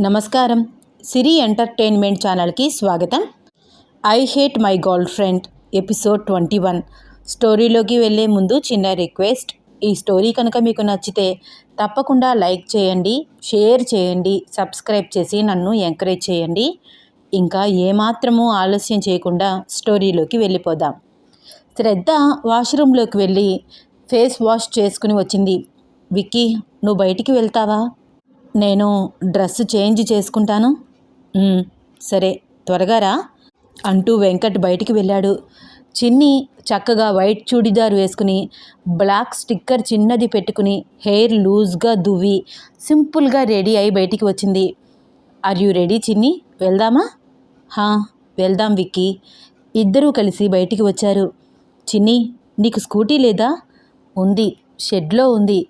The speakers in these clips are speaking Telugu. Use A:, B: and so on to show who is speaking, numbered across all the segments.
A: నమస్కారం. సిరి ఎంటర్టైన్మెంట్ ఛానల్కి స్వాగతం. I hate my girlfriend episode twenty one. స్టోరీలోకి వెళ్ళే ముందు చిన్న రిక్వెస్ట్. ఈ స్టోరీ కనుక మీకు నచ్చితే తప్పకుండా లైక్ చేయండి షేర్ చేయండి సబ్స్క్రైబ్ చేసి నన్ను ఎంకరేజ్ చేయండి. ఇంకా ఏమాత్రము ఆలస్యం చేయకుండా స్టోరీలోకి వెళ్ళిపోదాం. శ్రద్ధ వాష్రూమ్లోకి వెళ్ళి ఫేస్ వాష్ చేసుకుని వచ్చింది. విక్కీ నువ్వు బయటికి వెళ్తావా? నేను డ్రెస్ చేంజ్ చేసుకుంటాను. సరే త్వరగా రా. అంటూ వెంకట్ బయటికి వెళ్ళాడు. చిన్ని చక్కగా వైట్ చూడిదార్ వేసుకుని బ్లాక్ స్టిక్కర్ చిన్నది పెట్టుకుని హెయిర్ లూజ్గా దువ్వి సింపుల్గా రెడీ అయి బయటికి వచ్చింది. ఆర్ యూ రెడీ చిన్ని? వెళ్దామా? హా వెళ్దాం విక్కీ. ఇద్దరూ కలిసి బయటికి వచ్చారు. చిన్ని నీకు స్కూటీ లేదా? ఉంది షెడ్లో ఉంది.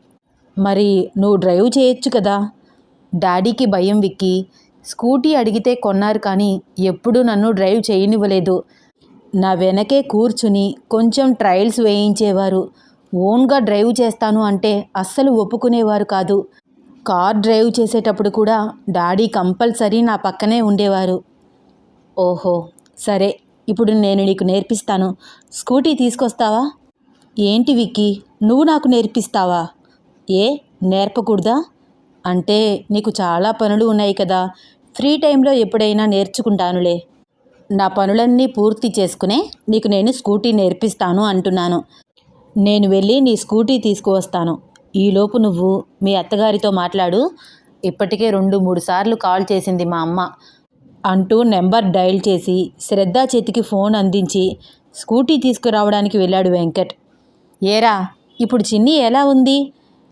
A: మరి నువ్వు డ్రైవ్ చేయొచ్చు కదా. డాడీకి భయం విక్కి. స్కూటీ అడిగితే కొన్నారు కానీ ఎప్పుడూ నన్ను డ్రైవ్ చేయనివ్వలేదు. నా వెనకే కూర్చుని కొంచెం ట్రయల్స్ వేయించేవారు. ఓన్గా డ్రైవ్ చేస్తాను అంటే అస్సలు ఒప్పుకునేవారు కాదు. కార్ డ్రైవ్ చేసేటప్పుడు కూడా డాడీ కంపల్సరీ నా పక్కనే ఉండేవారు. ఓహో సరే ఇప్పుడు నేను నీకు నేర్పిస్తాను. స్కూటీ తీసుకొస్తావా? ఏంటి విక్కీ నువ్వు నాకు నేర్పిస్తావా? ఏ నేర్పకూడదా? అంటే నీకు చాలా పనులు ఉన్నాయి కదా. ఫ్రీ టైంలో ఎప్పుడైనా నేర్చుకుంటానులే. నా పనులన్నీ పూర్తి చేసుకునే నీకు నేను స్కూటీ నేర్పిస్తాను అంటున్నాను. నేను వెళ్ళి నీ స్కూటీ తీసుకువస్తాను. ఈలోపు నువ్వు మీ అత్తగారితో మాట్లాడు. ఇప్పటికే రెండు మూడు సార్లు కాల్ చేసింది మా అమ్మ అంటూ నెంబర్ డయల్ చేసి శ్రద్ధ చేతికి ఫోన్ అందించి స్కూటీ తీసుకురావడానికి వెళ్ళాడు వెంకట్. ఏరా ఇప్పుడు చిన్ని ఎలా ఉంది?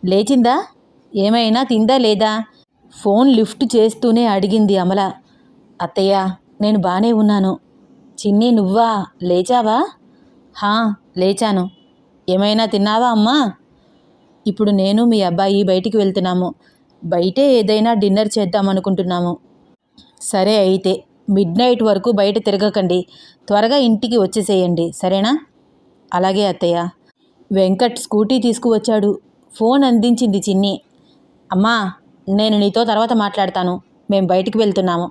A: లేచిందా? ఏమైనా తిందా లేదా? ఫోన్ లిఫ్ట్ చేస్తూనే అడిగింది అమల. అత్తయ్య నేను బానే ఉన్నాను. చిన్ని నువ్వా? లేచావా? హా లేచాను. ఏమైనా తిన్నావా అమ్మా? ఇప్పుడు నేను మీ అబ్బాయి బయటికి వెళ్తున్నాము. బయటే ఏదైనా డిన్నర్ చేద్దాం అనుకుంటున్నాము సరే అయితే మిడ్ నైట్ వరకు బయట తిరగకండి. త్వరగా ఇంటికి వచ్చేసేయండి సరేనా? అలాగే అత్తయ్య. వెంకట్ స్కూటీ తీసుకువచ్చాడు. ఫోన్ అందించింది చిన్ని. అమ్మా నేను నీతో తర్వాత మాట్లాడతాను. మేము బయటికి వెళ్తున్నాము.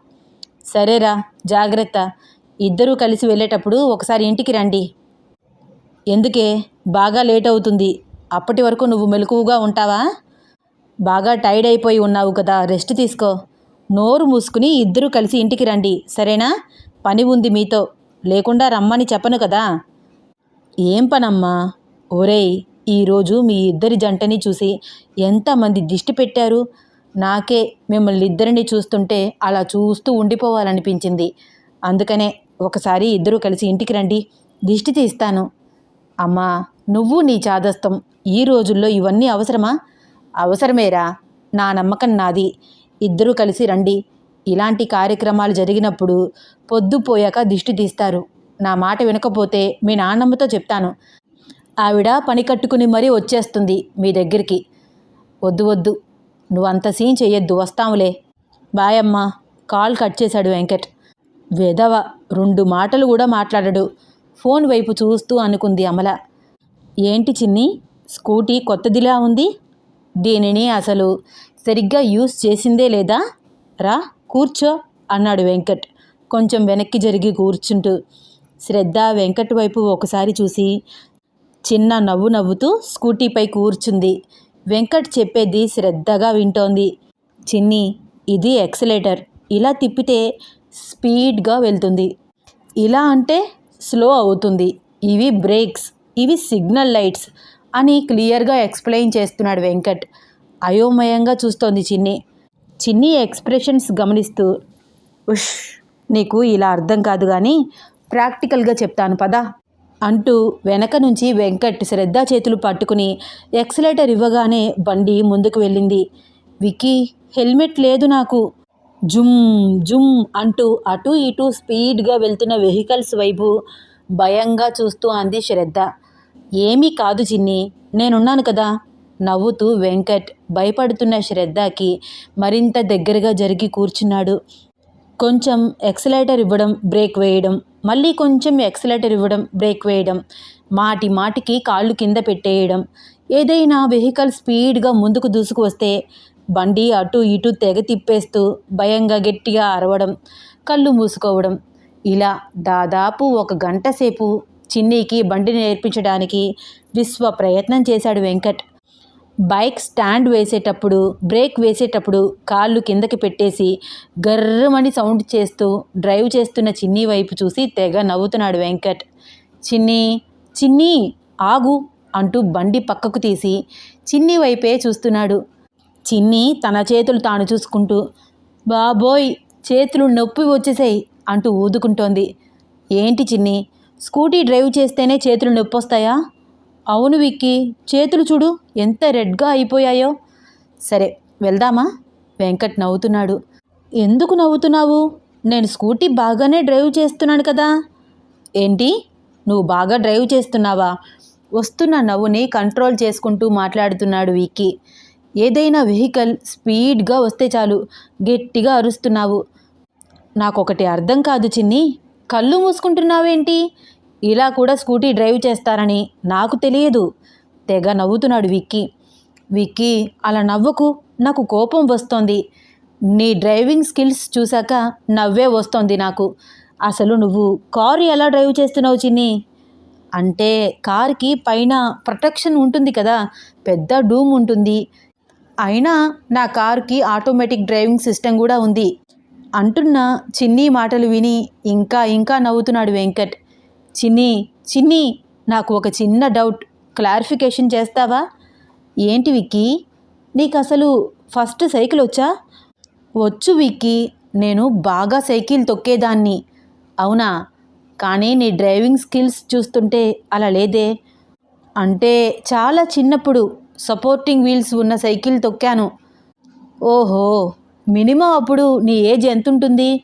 A: సరేరా జాగ్రత్త. ఇద్దరూ కలిసి వెళ్ళేటప్పుడు ఒకసారి ఇంటికి రండి. ఎందుకే? బాగా లేట్ అవుతుంది. అప్పటి వరకు నువ్వు మెలకువగా ఉంటావా? బాగా టైర్డ్ అయిపోయి ఉన్నావు కదా రెస్ట్ తీసుకో. నోరు మూసుకుని ఇద్దరూ కలిసి ఇంటికి రండి. సరేనా? పని ఉంది మీతో. లేకుండా రమ్మని చెప్పను కదా. ఏం పనమ్మా? ఒరేయ్ ఈరోజు మీ ఇద్దరి జంటని చూసి ఎంతమంది దిష్టి పెట్టారు? నాకే మిమ్మల్ని ఇద్దరిని చూస్తుంటే అలా చూస్తూ ఉండిపోవాలనిపించింది. అందుకనే ఒకసారి ఇద్దరూ కలిసి ఇంటికి రండి దిష్టి తీస్తాను. అమ్మా నువ్వు నీ చాదస్తం ఈ రోజుల్లో ఇవన్నీ అవసరమా? అవసరమేరా నా నమ్మకం నాది. ఇద్దరూ కలిసి రండి. ఇలాంటి కార్యక్రమాలు జరిగినప్పుడు పొద్దుపోయాక దిష్టి తీస్తారు. నా మాట వినకపోతే మీ నాన్నమ్మతో చెప్తాను. ఆవిడ పని కట్టుకుని మరీ వచ్చేస్తుంది మీ దగ్గరికి. వద్దు వద్దు. నువ్వు అంత సీన్ చెయ్యొద్దు వస్తాములే. బాయ్ కాల్ కట్ చేశాడు వెంకట్. వెధవ రెండు మాటలు కూడా మాట్లాడడు. ఫోన్ వైపు చూస్తూ అనుకుంది అమల. ఏంటి చిన్ని? స్కూటీ కొత్తదిలా ఉంది? దీనిని అసలు సరిగ్గా యూస్ చేసిందే లేదా? రా కూర్చో అన్నాడు వెంకట్. కొంచెం వెనక్కి జరిగి కూర్చుంటూ. శ్రద్ధ వెంకట్ వైపు ఒకసారి చూసి చిన్న నవ్వు నవ్వుతూ స్కూటీపై కూర్చుంది. వెంకట్ చెప్పేది శ్రద్ధగా వింటోంది. చిన్ని ఇది ఎక్సలేటర్. ఇలా తిప్పితే స్పీడ్గా వెళ్తుంది. ఇలా అంటే స్లో అవుతుంది. ఇవి బ్రేక్స్ ఇవి సిగ్నల్ లైట్స్ అని క్లియర్గా ఎక్స్ప్లెయిన్ చేస్తున్నాడు వెంకట్. అయోమయంగా చూస్తోంది చిన్ని. చిన్ని ఎక్స్ప్రెషన్స్ గమనిస్తూ ఉష్ నీకు ఇలా అర్థం కాదు కానీ ప్రాక్టికల్గా చెప్తాను పదా. అంటూ వెనక నుంచి వెంకట్ శ్రద్ధ చేతులు పట్టుకుని ఎక్సలేటర్ ఇవ్వగానే బండి ముందుకు వెళ్ళింది. వికీ హెల్మెట్ లేదు నాకు. జుమ్ జుమ్ అంటూ అటు ఇటు స్పీడ్గా వెళ్తున్న వెహికల్స్ వైపు భయంగా చూస్తూ అంది శ్రద్ధ. ఏమీ కాదు చిన్ని నేనున్నాను కదా నవ్వుతూ వెంకట్ భయపడుతున్న శ్రద్ధకి మరింత దగ్గరగా జరిగి కూర్చున్నాడు. కొంచెం ఎక్సలేటర్ ఇవ్వడం బ్రేక్ వేయడం మళ్ళీ కొంచెం ఎక్సలేటర్ ఇవ్వడం బ్రేక్ వేయడం మాటి మాటికి కాళ్ళు కింద పెట్టేయడం. ఏదైనా వెహికల్ స్పీడ్గా ముందుకు దూసుకు వస్తే బండి అటు ఇటు తెగ తిప్పేస్తూ భయంగా గట్టిగా అరవడం కళ్ళు మూసుకోవడం. ఇలా దాదాపు ఒక గంట సేపు చిన్నీకి బండిని నేర్పించడానికి విశ్వ ప్రయత్నం చేశాడు వెంకట్. బైక్ స్టాండ్ వేసేటప్పుడు బ్రేక్ వేసేటప్పుడు కాళ్ళు కిందకి పెట్టేసి గర్రమని సౌండ్ చేస్తూ డ్రైవ్ చేస్తున్న చిన్ని వైపు చూసి తెగ నవ్వుతున్నాడు వెంకట్. చిన్ని చిన్ని ఆగు అంటూ బండి పక్కకు తీసి చిన్ని వైపే చూస్తున్నాడు. చిన్ని తన చేతులు తాను చూసుకుంటూ బాబోయ్ చేతులు నొప్పి వచ్చేసాయి అంటూ ఊదుకుంటోంది. ఏంటి చిన్ని స్కూటీ డ్రైవ్ చేస్తేనే చేతులు నొప్పి వస్తాయా అవును విక్కీ చేతులు చూడు ఎంత రెడ్గా అయిపోయాయో. సరే వెళ్దామా? వెంకట్ నవ్వుతున్నాడు. ఎందుకు నవ్వుతున్నావు? నేను స్కూటీ బాగానే డ్రైవ్ చేస్తున్నాను కదా. ఏంటి? నువ్వు బాగా డ్రైవ్ చేస్తున్నావా? వస్తున్న నవ్వుని కంట్రోల్ చేసుకుంటూ మాట్లాడుతున్నాడు విక్కీ. ఏదైనా వెహికల్ స్పీడ్గా వస్తే చాలు గట్టిగా అరుస్తున్నావు. నాకొకటి అర్థం కాదు చిన్ని. కళ్ళు మూసుకుంటున్నావేంటి? ఇలా కూడా స్కూటీ డ్రైవ్ చేస్తారని నాకు తెలియదు. తెగ నవ్వుతున్నాడు విక్కీ. విక్కీ అలా నవ్వకు నాకు కోపం వస్తోంది. నీ డ్రైవింగ్ స్కిల్స్ చూశాక నవ్వే వస్తోంది నాకు. అసలు నువ్వు కారు ఎలా డ్రైవ్ చేస్తున్నావు చిన్ని? అంటే కార్కి పైన ప్రొటెక్షన్ ఉంటుంది కదా పెద్ద డూమ్ ఉంటుంది. అయినా నా కార్కి ఆటోమేటిక్ డ్రైవింగ్ సిస్టమ్ కూడా ఉంది. అంటున్న చిన్ని మాటలు విని ఇంకా ఇంకా నవ్వుతున్నాడు వెంకట్. చిన్ని చిన్ని నాకు ఒక చిన్న డౌట్ క్లారిఫికేషన్ చేస్తావా? ఏంటి విక్కీ? నీకు అసలు ఫస్ట్ సైకిల్ వచ్చా? వచ్చు విక్కీ నేను బాగా సైకిల్ తొక్కేదాన్ని. అవునా? కానీ నీ డ్రైవింగ్ స్కిల్స్ చూస్తుంటే అలా లేదే. అంటే చాలా చిన్నప్పుడు సపోర్టింగ్ వీల్స్ ఉన్న సైకిల్ తొక్కాను. ఓహో మినిమం అప్పుడు నీ ఏజ్ ఎంత ఉంటుంది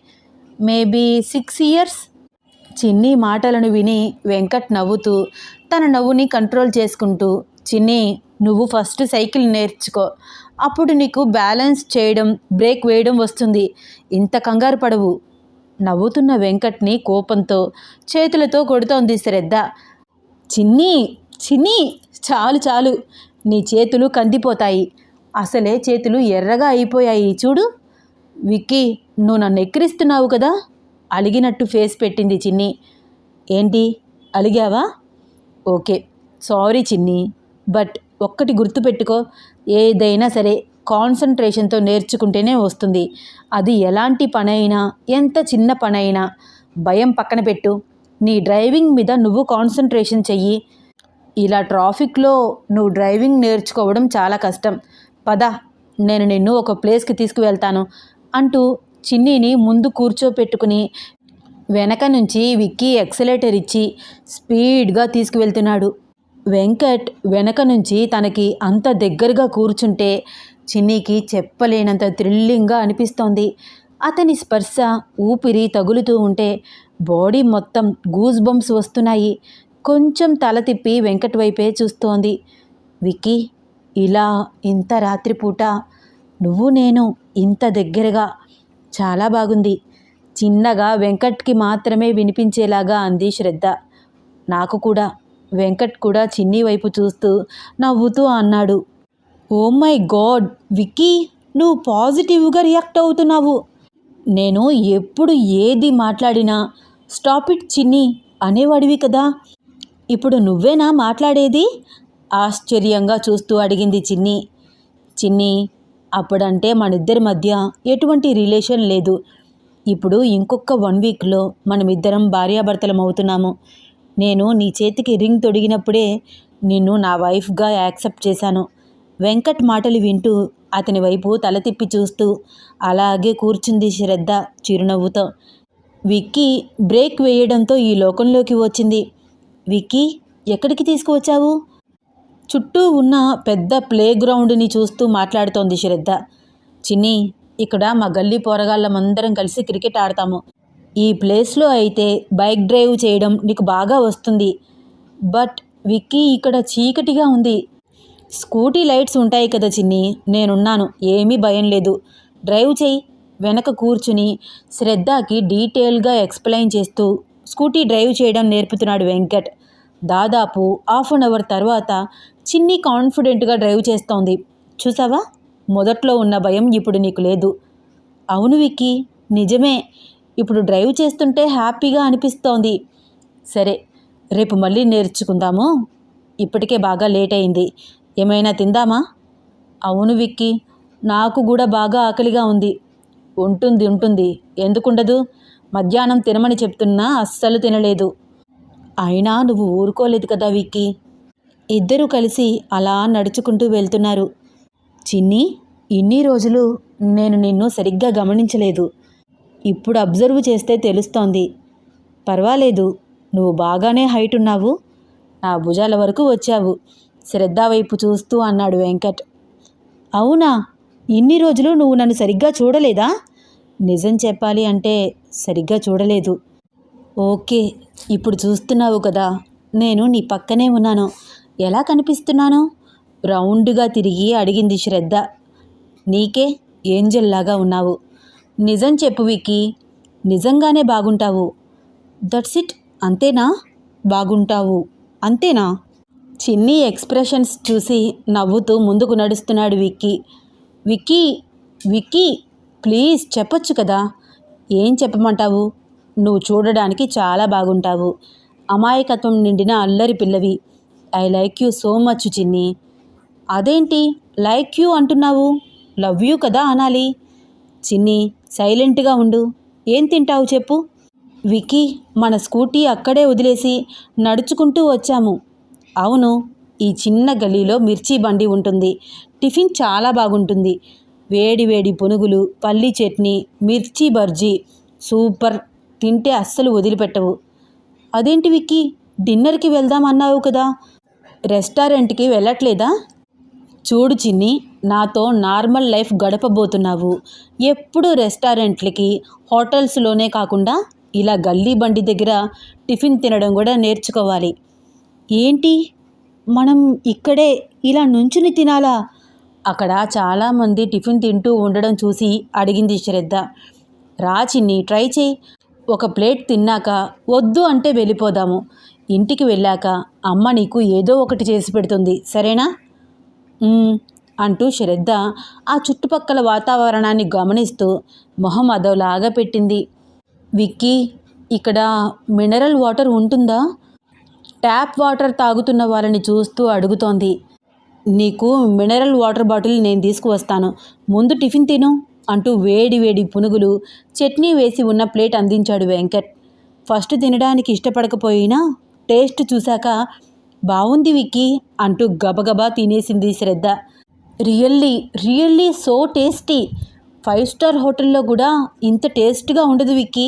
A: మేబీ సిక్స్ ఇయర్స్ చిన్ని మాటలను విని వెంకట్ నవ్వుతూ తన నవ్వుని కంట్రోల్ చేసుకుంటూ చిన్ని నువ్వు ఫస్ట్ సైకిల్ నేర్చుకో. అప్పుడు నీకు బ్యాలెన్స్ చేయడం బ్రేక్ వేయడం వస్తుంది. ఇంత కంగారు పడవు. నవ్వుతున్న వెంకట్ని కోపంతో చేతులతో కొడుతోంది శ్రద్ధ. చిన్ని చిన్ని చాలు చాలు. నీ చేతులు కందిపోతాయి. అసలే చేతులు ఎర్రగా అయిపోయాయి చూడు. విక్కీ నువ్వు నన్ను ఎక్కిరిస్తున్నావు కదా. అలిగినట్టు ఫేస్ పెట్టింది చిన్ని. ఏంటి? అలిగావా? ఓకే సారీ చిన్ని బట్ ఒక్కటి గుర్తుపెట్టుకో ఏదైనా సరే కాన్సన్ట్రేషన్తో నేర్చుకుంటేనే వస్తుంది. అది ఎలాంటి పనైనా ఎంత చిన్న పనైనా భయం పక్కన పెట్టు. నీ డ్రైవింగ్ మీద నువ్వు కాన్సన్ట్రేషన్ చెయ్యి. ఇలా ట్రాఫిక్లో నువ్వు డ్రైవింగ్ నేర్చుకోవడం చాలా కష్టం. పద నేను నిన్ను ఒక ప్లేస్కి తీసుకువెళ్తాను అంటూ చిన్నీని ముందు కూర్చోపెట్టుకుని వెనక నుంచి విక్కీ ఎక్సలేటర్ ఇచ్చి స్పీడ్గా తీసుకువెళ్తున్నాడు. వెంకట్ వెనక నుంచి తనకి అంత దగ్గరగా కూర్చుంటే చిన్నీకి చెప్పలేనంత థ్రిల్లింగ్గా అనిపిస్తోంది. అతని స్పర్శ ఊపిరి తగులుతూ ఉంటే బాడీ మొత్తం గూజ్ బంప్స్ వస్తున్నాయి. కొంచెం తల తిప్పి వెంకట్ వైపే చూస్తోంది. విక్కీ ఇలా ఇంత రాత్రిపూట నువ్వు నేను ఇంత దగ్గరగా చాలా బాగుంది. చిన్నగా వెంకట్కి మాత్రమే వినిపించేలాగా అంది శ్రద్ధ. నాకు కూడా. వెంకట్ కూడా చిన్ని వైపు చూస్తూ నవ్వుతూ అన్నాడు. Oh my god! విక్కీ! నువ్వు పాజిటివ్గా రియాక్ట్ అవుతున్నావు. నేను ఎప్పుడు ఏది మాట్లాడినా స్టాప్ ఇట్ చిన్ని అనేవాడివి కదా. ఇప్పుడు నువ్వేనా మాట్లాడేది? ఆశ్చర్యంగా చూస్తూ అడిగింది చిన్ని. చిన్ని అప్పుడంటే మనిద్దరి మధ్య ఎటువంటి రిలేషన్ లేదు. ఇప్పుడు ఇంకొక వన్ వీక్లో మనమిద్దరం భార్యాభర్తలం అవుతున్నాము నేను నీ చేతికి రింగ్ తొడిగినప్పుడే నిన్ను నా వైఫ్గా యాక్సెప్ట్ చేశాను. వెంకట్ మాటలు వింటూ అతని వైపు తల తిప్పి చూస్తూ అలాగే కూర్చుంది శ్రద్ధ చిరునవ్వుతో. విక్కీ బ్రేక్ వేయడంతో ఈ లోకంలోకి వచ్చింది. విక్కీ ఎక్కడికి తీసుకువచ్చావు? చుట్టూ ఉన్న పెద్ద ప్లే గ్రౌండ్ని చూస్తూ మాట్లాడుతోంది శ్రద్ధ. చిన్ని ఇక్కడ మా గల్లీ పోరగాళ్ళమందరం కలిసి క్రికెట్ ఆడతాము. ఈ ప్లేస్లో అయితే బైక్ డ్రైవ్ చేయడం నీకు బాగా వస్తుంది. బట్ విక్కీ ఇక్కడ చీకటిగా ఉంది. స్కూటీ లైట్స్ ఉంటాయి కదా చిన్ని నేనున్నాను ఏమీ భయం లేదు. డ్రైవ్ చేయి వెనక కూర్చుని శ్రద్ధకి డీటెయిల్గా ఎక్స్ప్లెయిన్ చేస్తూ స్కూటీ డ్రైవ్ చేయడం నేర్పుతున్నాడు వెంకట్. దాదాపు హాఫ్ అన్ అవర్ తర్వాత చిన్ని కాన్ఫిడెంట్గా డ్రైవ్ చేస్తోంది. చూసావా? మొదట్లో ఉన్న భయం ఇప్పుడు నీకు లేదు. అవును విక్కీ నిజమే. ఇప్పుడు డ్రైవ్ చేస్తుంటే హ్యాపీగా అనిపిస్తోంది. సరే రేపు మళ్ళీ నేర్చుకుందాము. ఇప్పటికే బాగా లేట్ అయింది. ఏమైనా తిందామా? అవును విక్కీ నాకు కూడా బాగా ఆకలిగా ఉంది. ఉంటుంది ఉంటుంది. ఎందుకుండదు? మధ్యాహ్నం తినమని చెప్తున్నా అస్సలు తినలేదు. అయినా నువ్వు ఊరుకోలేదు కదా విక్కీ. ఇద్దరూ కలిసి అలా నడుచుకుంటూ వెళ్తున్నారు. చిన్ని ఇన్ని రోజులు నేను నిన్ను సరిగ్గా గమనించలేదు. ఇప్పుడు అబ్జర్వ్ చేస్తే తెలుస్తోంది. పర్వాలేదు నువ్వు బాగానే హైట్ ఉన్నావు. నా భుజాల వరకు వచ్చావు. శ్రద్ధ వైపు చూస్తూ అన్నాడు వెంకట్. అవునా? ఇన్ని రోజులు నువ్వు నన్ను సరిగ్గా చూడలేదా? నిజం చెప్పాలి అంటే సరిగ్గా చూడలేదు. ఓకే ఇప్పుడు చూస్తున్నావు కదా. నేను నీ పక్కనే ఉన్నాను. ఎలా కనిపిస్తున్నాను? రౌండ్గా తిరిగి అడిగింది శ్రద్ధ. నీకే ఏంజల్లాగా ఉన్నావు. నిజం చెప్పు విక్కీ. నిజంగానే బాగుంటావు. That's it. అంతేనా? బాగుంటావు. అంతేనా? చిన్ని ఎక్స్ప్రెషన్స్ చూసి నవ్వుతూ ముందుకు నడుస్తున్నాడు విక్కీ. విక్కీ! విక్కీ! ప్లీజ్ చెప్పొచ్చు కదా? ఏం చెప్పమంటావు? నువ్వు చూడడానికి చాలా బాగుంటావు. అమాయకత్వం నిండిన అల్లరి పిల్లవి. I like you so much Chinni. అదేంటి? లైక్ యూ అంటున్నావు? లవ్ యూ కదా అనాలి. చిన్ని సైలెంట్గా ఉండు. ఏం తింటావు చెప్పు? వికీ మన స్కూటీ అక్కడే వదిలేసి నడుచుకుంటూ వచ్చాము. అవును ఈ చిన్న గలీలో మిర్చి బండి ఉంటుంది. టిఫిన్ చాలా బాగుంటుంది. వేడి వేడి పునుగులు పల్లి చట్నీ మిర్చి బర్జీ సూపర్. తింటే అస్సలు వదిలిపెట్టవు. అదేంటి విక్కీ? డిన్నర్కి వెళ్దాం అన్నావు కదా. రెస్టారెంట్కి వెళ్ళట్లేదా? చూడు చిన్ని నాతో నార్మల్ లైఫ్ గడపబోతున్నావు. ఎప్పుడు రెస్టారెంట్లకి హోటల్స్లోనే కాకుండా ఇలా గల్లీ బండి దగ్గర టిఫిన్ తినడం కూడా నేర్చుకోవాలి. ఏంటి? మనం ఇక్కడే ఇలా నుంచుని తినాలా? అక్కడ చాలామంది టిఫిన్ తింటూ ఉండడం చూసి అడిగింది శ్రద్ధ. రా చిన్ని ట్రై చేయి. ఒక ప్లేట్ తిన్నాక వద్దు అంటే వెళ్ళిపోదాము. ఇంటికి వెళ్ళాక అమ్మ నీకు ఏదో ఒకటి చేసి పెడుతుంది సరేనా? అంటూ శ్రద్ధ ఆ చుట్టుపక్కల వాతావరణాన్ని గమనిస్తూ మొహం అదోలాగా పెట్టింది. విక్కీ ఇక్కడ మినరల్ వాటర్ ఉంటుందా? ట్యాప్ వాటర్ తాగుతున్న వాళ్ళని చూస్తూ అడుగుతోంది. నీకు మినరల్ వాటర్ బాటిల్ నేను తీసుకువస్తాను. ముందు టిఫిన్ తిను అంటూ వేడి వేడి పునుగులు చట్నీ వేసి ఉన్న ప్లేట్ అందించాడు వెంకట్. ఫస్ట్ తినడానికి ఇష్టపడకపోయినా టేస్ట్ చూశాక బాగుంది విక్కీ అంటూ గబగబా తినేసింది Shraddha. Really really so tasty. Five star హోటల్లో కూడా ఇంత టేస్ట్గా ఉండదు విక్కీ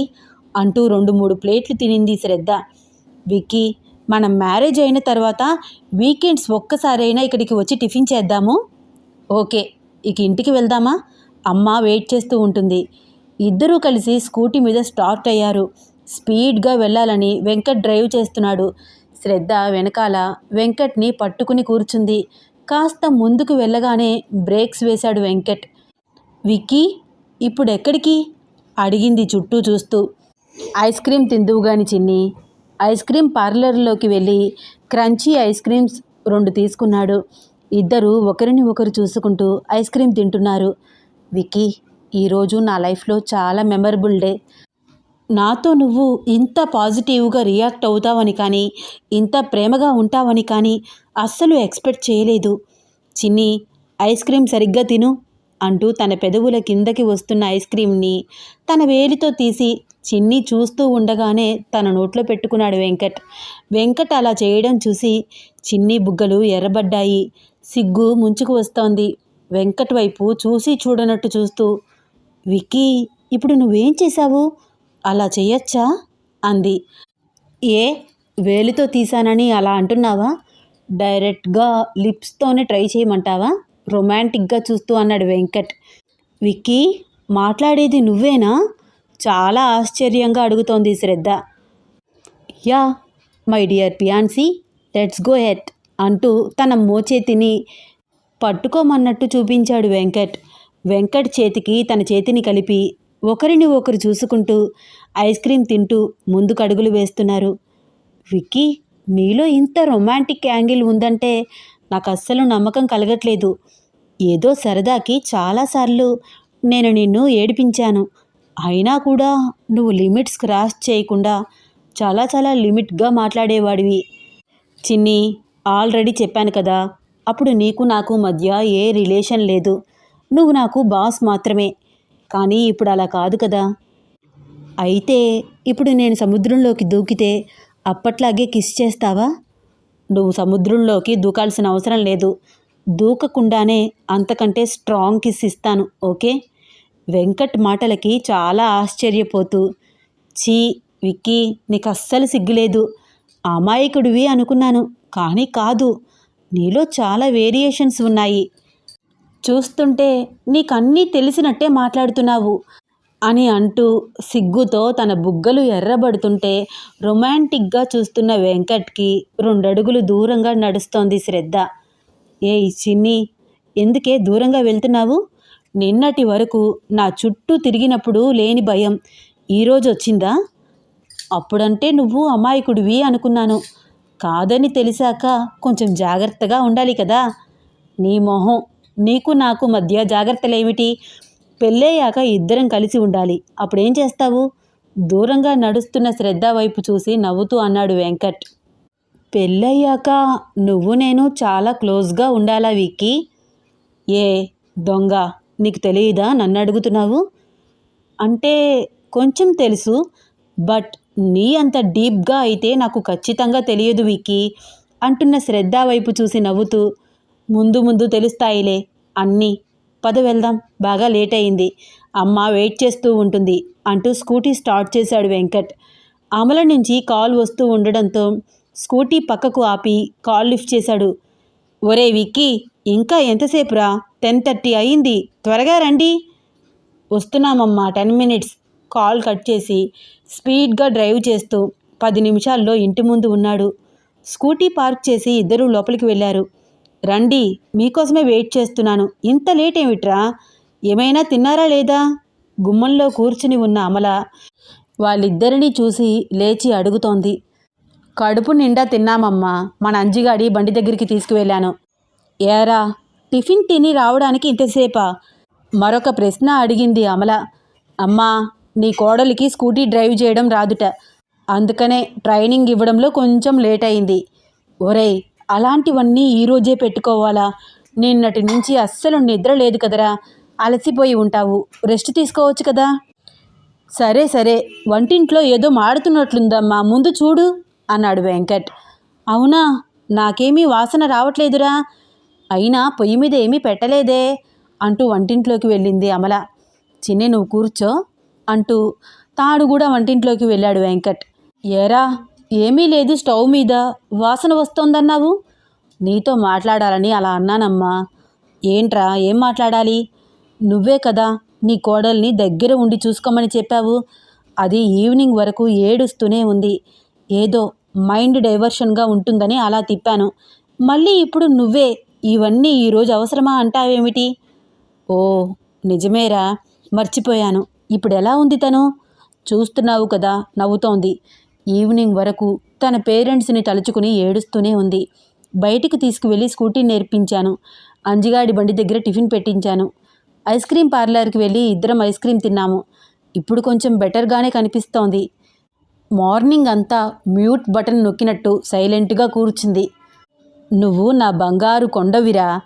A: అంటూ రెండు మూడు ప్లేట్లు తినింది శ్రద్ధ. విక్కీ మనం మ్యారేజ్ అయిన తర్వాత వీకెండ్స్ ఒక్కసారైనా ఇక్కడికి వచ్చి టిఫిన్ చేద్దాము. ఓకే ఇక ఇంటికి వెళ్దామా? అమ్మ వెయిట్ చేస్తూ ఉంటుంది. ఇద్దరూ కలిసి స్కూటీ మీద స్టార్ట్ అయ్యారు. స్పీడ్గా వెళ్ళాలని వెంకట్ డ్రైవ్ చేస్తున్నాడు. శ్రద్ధ వెనకాల వెంకట్ని పట్టుకుని కూర్చుంది. కాస్త ముందుకు వెళ్ళగానే బ్రేక్స్ వేశాడు వెంకట్. విక్కీ ఇప్పుడు ఎక్కడికి అడిగింది చుట్టూ చూస్తూ. ఐస్ క్రీమ్ తిందువు గాని చిన్ని. ఐస్ క్రీమ్ పార్లర్లోకి వెళ్ళి క్రంచీ ఐస్ క్రీమ్స్ రెండు తీసుకున్నాడు. ఇద్దరు ఒకరిని ఒకరు చూసుకుంటూ ఐస్ క్రీమ్ తింటున్నారు. విక్కీ ఈరోజు నా లైఫ్లో చాలా మెమరబుల్ డే. నాతో నువ్వు ఇంత పాజిటివ్గా రియాక్ట్ అవుతావని కానీ ఇంత ప్రేమగా ఉంటావని కానీ అస్సలు ఎక్స్పెక్ట్ చేయలేదు. చిన్ని ఐస్ క్రీమ్ సరిగ్గా తిను అంటూ తన పెదవుల కిందకి వస్తున్న ఐస్ క్రీమ్ని తన వేలితో తీసి చిన్ని చూస్తూ ఉండగానే తన నోట్లో పెట్టుకున్నాడు వెంకట్. వెంకట్ అలా చేయడం చూసి చిన్ని బుగ్గలు ఎర్రబడ్డాయి. సిగ్గు ముంచుకు వస్తోంది. వెంకట్ వైపు చూసి చూడనట్టు చూస్తూ విక్కీ ఇప్పుడు నువ్వేం చేశావు? అలా చెయ్యొచ్చా? అంది. ఏ వేలితో తీశానని అలా అంటున్నావా? డైరెక్ట్గా లిప్స్తోనే ట్రై చేయమంటావా? రొమాంటిక్గా చూస్తూ అన్నాడు వెంకట్. విక్కీ మాట్లాడేది నువ్వేనా? చాలా ఆశ్చర్యంగా అడుగుతోంది Shraddha. Yeah my dear fiancee let's go హెట్ అంటూ తన మోచేతిని పట్టుకోమన్నట్టు చూపించాడు వెంకట్. వెంకట్ చేతికి తన చేతిని కలిపి ఒకరిని ఒకరు చూసుకుంటూ ఐస్ క్రీమ్ తింటూ ముందుకు అడుగులు వేస్తున్నారు. విక్కీ నీలో ఇంత రొమాంటిక్ యాంగిల్ ఉందంటే నాకు అస్సలు నమ్మకం కలగట్లేదు. ఏదో సరదాకి చాలాసార్లు నేను నిన్ను ఏడిపించాను. అయినా కూడా నువ్వు లిమిట్స్ క్రాస్ చేయకుండా చాలా చాలా లిమిట్గా మాట్లాడేవాడివి. చిన్ని ఆల్రెడీ చెప్పాను కదా అప్పుడు నీకు నాకు మధ్య ఏ రిలేషన్ లేదు. నువ్వు నాకు బాస్ మాత్రమే. కానీ ఇప్పుడు అలా కాదు కదా. అయితే ఇప్పుడు నేను సముద్రంలోకి దూకితే అప్పట్లాగే కిస్ చేస్తావా? నువ్వు సముద్రంలోకి దూకాల్సిన అవసరం లేదు. దూకకుండానే అంతకంటే స్ట్రాంగ్ కిస్ ఇస్తాను ఓకే? వెంకట్ మాటలకి చాలా ఆశ్చర్యపోతూ చీ విక్కీ నీకు అస్సలు సిగ్గులేదు. అమాయకుడివి అనుకున్నాను కానీ కాదు. నీలో చాలా వేరియేషన్స్ ఉన్నాయి. చూస్తుంటే నీకన్నీ తెలిసినట్టే మాట్లాడుతున్నావు అని అంటూ సిగ్గుతో తన బుగ్గలు ఎర్రబడుతుంటే రొమాంటిక్గా చూస్తున్న వెంకట్కి రెండడుగులు దూరంగా నడుస్తోంది శ్రద్ధ. ఏయ్ చిన్ని ఎందుకే దూరంగా వెళ్తున్నావు? నిన్నటి వరకు నా చుట్టూ తిరిగినప్పుడు లేని భయం. ఈరోజు వచ్చిందా? అప్పుడంటే నువ్వు అమాయకుడివి అనుకున్నాను. కాదని తెలిసాక కొంచెం జాగ్రత్తగా ఉండాలి కదా. నీ మొహం నీకు నాకు మధ్య జాగ్రత్తలేమిటి? పెళ్ళయ్యాక ఇద్దరం కలిసి ఉండాలి. అప్పుడేం చేస్తావు? దూరంగా నడుస్తున్న శ్రద్ధ వైపు చూసి నవ్వుతూ అన్నాడు వెంకట్. పెళ్ళయ్యాక నువ్వు నేను చాలా క్లోజ్గా ఉండాలా విక్కీ? ఏ దొంగ నీకు తెలియదా నన్ను అడుగుతున్నావు? అంటే కొంచెం తెలుసు బట్ నీ అంత డీప్గా అయితే నాకు ఖచ్చితంగా తెలియదు విక్కీ అంటున్న శ్రద్ధ వైపు చూసి నవ్వుతూ ముందు ముందు తెలుస్తాయిలే. అన్నీ. పద వెళ్దాం. బాగా లేట్ అయింది అమ్మ వెయిట్ చేస్తూ ఉంటుంది అంటూ స్కూటీ స్టార్ట్ చేశాడు వెంకట్. అమల నుంచి కాల్ వస్తూ ఉండడంతో స్కూటీ పక్కకు ఆపి కాల్ లిఫ్ట్ చేశాడు. ఒరే విక్కీ ఇంకా ఎంతసేపు రా టెన్ థర్టీ అయింది. త్వరగా రండి. వస్తున్నామమ్మా టెన్ మినిట్స్. కాల్ కట్ చేసి స్పీడ్గా డ్రైవ్ చేస్తూ పది నిమిషాల్లో ఇంటి ముందు ఉన్నాడు. స్కూటీ పార్క్ చేసి ఇద్దరూ లోపలికి వెళ్ళారు. రండి మీకోసమే వెయిట్ చేస్తున్నాను. ఇంత లేట్ ఏమిట్రా? ఏమైనా తిన్నారా లేదా? గుమ్మంలో కూర్చుని ఉన్న అమల వాళ్ళిద్దరినీ చూసి లేచి అడుగుతోంది. కడుపు నిండా తిన్నామమ్మా. మన అంజిగాడి బండి దగ్గరికి తీసుకువెళ్ళాను. ఏరా టిఫిన్ తిని రావడానికి ఇంతసేపా? మరొక ప్రశ్న అడిగింది అమల. అమ్మా నీ కోడలికి స్కూటీ డ్రైవ్ చేయడం రాదుట. అందుకనే ట్రైనింగ్ ఇవ్వడంలో కొంచెం లేట్ అయింది. ఒరేయ్ అలాంటివన్నీ ఈరోజే పెట్టుకోవాలా? నిన్నటి నుంచి అస్సలు నిద్ర లేదు కదరా. అలసిపోయి ఉంటావు. రెస్ట్ తీసుకోవచ్చు కదా? సరే సరే. వంటింట్లో ఏదో మాడుతున్నట్లుందమ్మా. ముందు చూడు అన్నాడు వెంకట్. అవునా? నాకేమీ వాసన రావట్లేదురా. అయినా పొయ్యి మీద ఏమీ పెట్టలేదే అంటూ వంటింట్లోకి వెళ్ళింది అమల. చిన్ని నువ్వు కూర్చో అంటూ తాడు కూడా వంటింట్లోకి వెళ్ళాడు వెంకట్. ఏరా? ఏమీ లేదు స్టవ్ మీద. వాసన వస్తోందన్నావు? నీతో మాట్లాడాలని అలా అన్నానమ్మా. ఏంట్రా ఏం మాట్లాడాలి? నువ్వే కదా నీ కోడల్ని దగ్గర ఉండి చూసుకోమని చెప్పావు. అది ఈవినింగ్ వరకు ఏడుస్తూనే ఉంది. ఏదో మైండ్ డైవర్షన్గా ఉంటుందని అలా తిప్పాను. మళ్ళీ ఇప్పుడు నువ్వే ఇవన్నీ ఈరోజు అవసరమా అంటావేమిటి? ఓ నిజమేరా మర్చిపోయాను. ఇప్పుడు ఎలా ఉంది తను? చూస్తున్నావు కదా నవ్వుతోంది. ఈవినింగ్ వరకు తన పేరెంట్స్ని తలుచుకుని ఏడుస్తూనే ఉంది. బయటికి తీసుకువెళ్ళి స్కూటీ నేర్పించాను. అంజిగాడి బండి దగ్గర టిఫిన్ పెట్టించాను. ఐస్ క్రీమ్ పార్లర్కి వెళ్ళి ఇద్దరం ఐస్ క్రీమ్ తిన్నాము. ఇప్పుడు కొంచెం బెటర్గానే కనిపిస్తోంది. మార్నింగ్ అంతా మ్యూట్ బటన్ నొక్కినట్టు సైలెంట్గా కూర్చుంది. నువ్వు నా బంగారు కొండవిరా.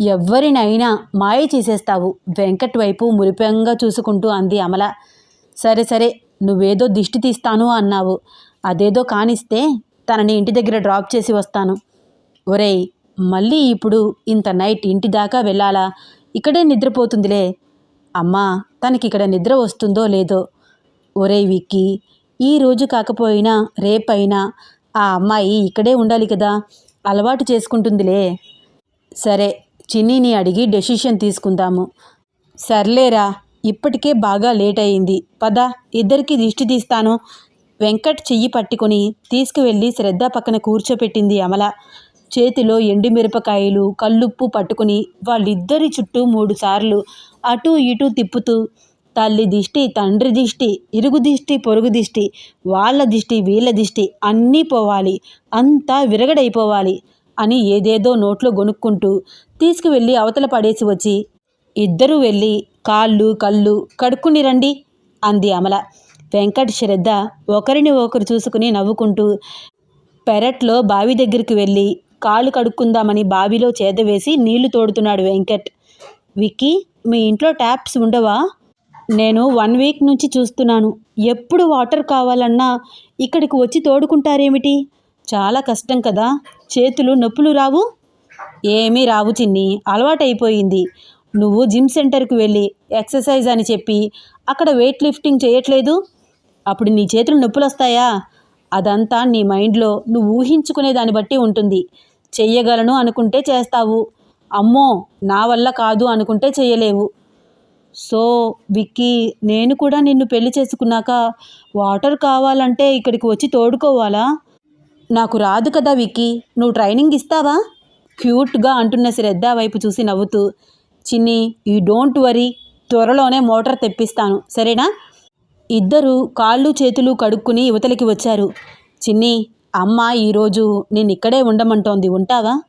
A: ఎవ్వరినైనా మాయ చేసేస్తావు. వెంకట్ వైపు మురిపంగా చూసుకుంటూ అంది అమల. సరే సరే నువ్వేదో దిష్టి తీస్తాను అన్నావు. అదేదో కానిస్తే తనని ఇంటి దగ్గర డ్రాప్ చేసి వస్తాను. ఒరేయ్ మళ్ళీ ఇప్పుడు ఇంత నైట్ ఇంటి దాకా వెళ్ళాలా? ఇక్కడే నిద్రపోతుందిలే. అమ్మా తనకి ఇక్కడ నిద్ర వస్తుందో లేదో. ఒరేయ్ విక్కీ ఈ రోజు కాకపోయినా రేపైనా ఆ అమ్మాయి ఇక్కడే ఉండాలి కదా? అలవాటు చేసుకుంటుందిలే. సరే చిన్నీని అడిగి డెసిషన్ తీసుకుందాము. సర్లేరా ఇప్పటికే బాగా లేట్ అయింది పద ఇద్దరికి దిష్టి తీస్తాను. వెంకట్ చెయ్యి పట్టుకుని తీసుకువెళ్ళి శ్రద్ధ పక్కన కూర్చోపెట్టింది అమల. చేతిలో ఎండుమిరపకాయలు కల్లుప్పు పట్టుకుని వాళ్ళిద్దరి చుట్టూ మూడుసార్లు అటూ ఇటూ తిప్పుతూ తల్లి దిష్టి తండ్రి దిష్టి ఇరుగు దిష్టి పొరుగు దిష్టి వాళ్ళ దిష్టి వీళ్ళ దిష్టి అన్నీ పోవాలి. అంతా విరగడైపోవాలి అని ఏదేదో నోట్లో గొనుక్కుంటూ తీసుకువెళ్ళి అవతల పడేసి వచ్చి ఇద్దరూ వెళ్ళి కాళ్ళు కళ్ళు కడుక్కుని రండి అంది అమల. వెంకట్ శ్రద్ధ ఒకరిని ఒకరు చూసుకుని నవ్వుకుంటూ పెరట్లో బావి దగ్గరికి వెళ్ళి కాళ్ళు కడుక్కుందామని బావిలో చేదవేసి నీళ్ళు తోడుతున్నాడు వెంకట్. విక్కీ మీ ఇంట్లో ట్యాప్స్ ఉండవా? నేను వన్ వీక్ నుంచి చూస్తున్నాను. ఎప్పుడు వాటర్ కావాలన్నా ఇక్కడికి వచ్చి తోడుకుంటారేమిటి? చాలా కష్టం కదా. చేతులు నొప్పులు రావు? ఏమీ రావు చిన్ని. అలవాటైపోయింది. నువ్వు జిమ్ సెంటర్కి వెళ్ళి ఎక్సర్సైజ్ అని చెప్పి అక్కడ వెయిట్ లిఫ్టింగ్ చేయట్లేదు? అప్పుడు నీ చేతులు నొప్పులు వస్తాయా అదంతా నీ మైండ్లో నువ్వు ఊహించుకునే దాన్ని బట్టి ఉంటుంది. చెయ్యగలను అనుకుంటే చేస్తావు. అమ్మో నా వల్ల కాదు అనుకుంటే చేయలేవు సో విక్కీ నేను కూడా నిన్ను పెళ్ళి చేసుకున్నాక వాటర్ కావాలంటే ఇక్కడికి వచ్చి తోడుకోవాలా? నాకు రాదు కదా విక్కీ. నువ్వు ట్రైనింగ్ ఇస్తావా? క్యూట్గా అంటున్న శ్రద్ధ వైపు చూసి నవ్వుతూ చిన్ని ఈ డోంట్ వరీ త్వరలోనే మోటార్ తెప్పిస్తాను సరేనా? ఇద్దరు కాళ్ళు చేతులు కడుక్కుని యువతలకి వచ్చారు. చిన్ని అమ్మ ఈరోజు నేను ఇక్కడే ఉండమంటోంది ఉంటావా?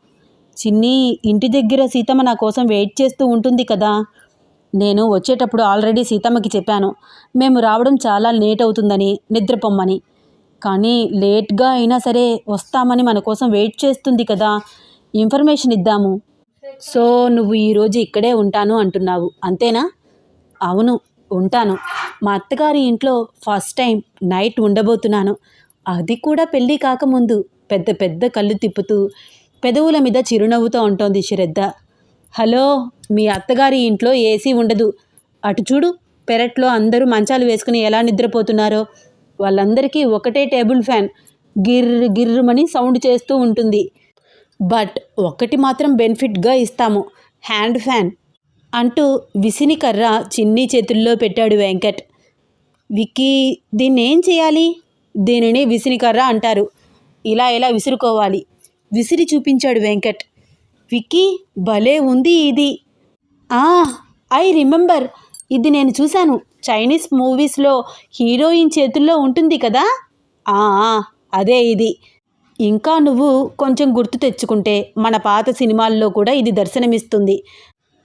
A: చిన్ని ఇంటి దగ్గర సీతమ్మ నా కోసం వెయిట్ చేస్తూ ఉంటుంది కదా. నేను వచ్చేటప్పుడు ఆల్రెడీ సీతమ్మకి చెప్పాను. మేము రావడం చాలా లేట్ అవుతుందని నిద్రపొమ్మని. కానీ లేట్గా అయినా సరే వస్తామని మన కోసం వెయిట్ చేస్తుంది కదా. ఇన్ఫర్మేషన్ ఇద్దాము. సో నువ్వు ఈరోజు ఇక్కడే ఉంటాను అంటున్నావు. అంతేనా? అవును ఉంటాను. మా అత్తగారి ఇంట్లో ఫస్ట్ టైం నైట్ ఉండబోతున్నాను. అది కూడా పెళ్ళి కాకముందు పెద్ద పెద్ద కళ్ళు తిప్పుతూ పెదవుల మీద చిరునవ్వుతో ఉంటోంది శ్రద్ధ హలో మీ అత్తగారి ఇంట్లో ఏసీ ఉండదు. అటు చూడు పెరట్లో అందరూ మంచాలు వేసుకుని ఎలా నిద్రపోతున్నారో. వాళ్ళందరికీ ఒకటే టేబుల్ ఫ్యాన్. గిర్రు గిర్రుమని సౌండ్ చేస్తూ ఉంటుంది. బట్ ఒక్కటి మాత్రం బెనిఫిట్గా ఇస్తాము. Hand fan. అంటూ విసిని కర్ర చిన్ని చేతుల్లో పెట్టాడు వెంకట్. విక్కీ దీన్ని ఏం చేయాలి? దీనిని విసిని కర్ర అంటారు. ఇలా ఇలా విసురుకోవాలి? విసిరి చూపించాడు వెంకట్. విక్కీ భలే ఉంది ఇది. ఆ ఐ రిమెంబర్. ఇది నేను చూశాను. చైనీస్ మూవీస్లో హీరోయిన్ చేతుల్లో ఉంటుంది కదా? ఆ ఆ, అదే ఇది. ఇంకా నువ్వు కొంచెం గుర్తు తెచ్చుకుంటే మన పాత సినిమాల్లో కూడా ఇది దర్శనమిస్తుంది.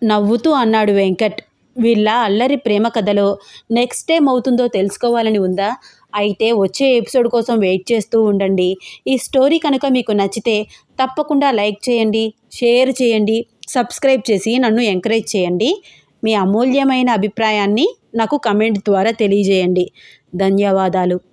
A: నవ్వుతూ అన్నాడు వెంకట్. వీళ్ళ అల్లరి ప్రేమ కథలో నెక్స్ట్ టైం అవుతుందో తెలుసుకోవాలని ఉందా? అయితే వచ్చే ఎపిసోడ్ కోసం వెయిట్ చేస్తూ ఉండండి. ఈ స్టోరీ కనుక మీకు నచ్చితే తప్పకుండా లైక్ చేయండి షేర్ చేయండి సబ్స్క్రైబ్ చేసి నన్ను ఎంకరేజ్ చేయండి. మీ అమూల్యమైన అభిప్రాయాన్ని నాకు కమెంట్ ద్వారా తెలియజేయండి. ధన్యవాదాలు.